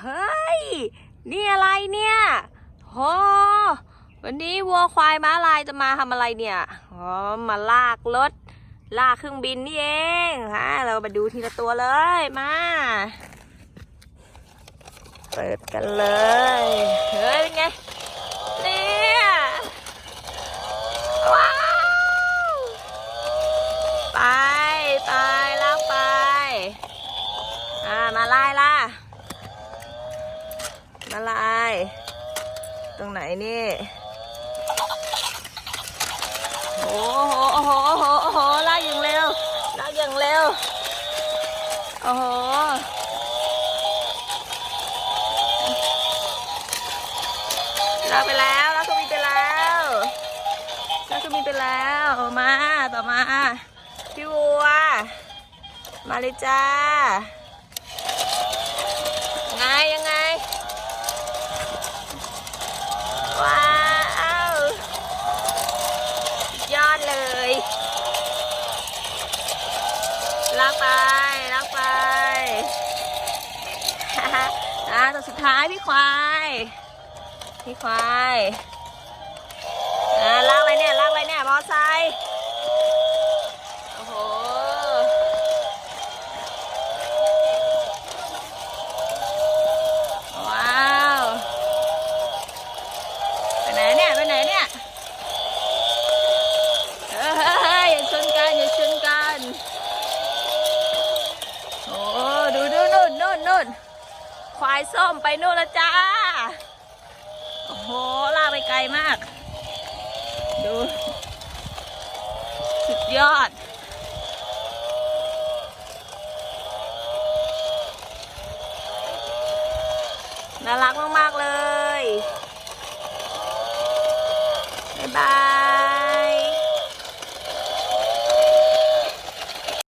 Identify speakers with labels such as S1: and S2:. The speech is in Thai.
S1: เฮ้ย นี่อะไรเนี่ยโอวันนี้วัวควายม้าลายจะมาทำอะไรเนี่ย อ๋อ มาลากรถ ลากเครื่องบินนี่เองฮะเรามาดูทีละตัวเลย มา เปิดกันเลย เฮ้ย เป็นไง เนี่ยว้าวไป ไปลากไป อ่า มาลายล่ะ มาลาย ตรงไหนนี่ โอ้โห โอ้โห โอ้โห โอ้โห ลากอย่างเร็ว ลากอย่างเร็ว โอ้โห ลากไปแล้วลากก็มีไปแล้วลากก็มีไปแล้ว มา ต่อมา พี่วัว มาเลยจ้า ไงยังไง ว้าวสุดยอดเลย ลากไปลากไปอ่าตัวสุดท้ายพี่ควาย พี่ควายอ่าลากอะไรเนี่ย ลากอะไรเนี่ย มอไซค์โอ้โห ว้าว ไปไหนเนี่ย ไปไหนเนี่ย เฮ้ยอย่าชนกันอย่าชนกัน โอ้ดูดูนู่นนู่นนู่น ควายส้มไปนู่นละจ้า โอ้โหลากไปไกลมาก ดู สุดยอด น่ารักมาก ๆ เลยบ๊ายบาย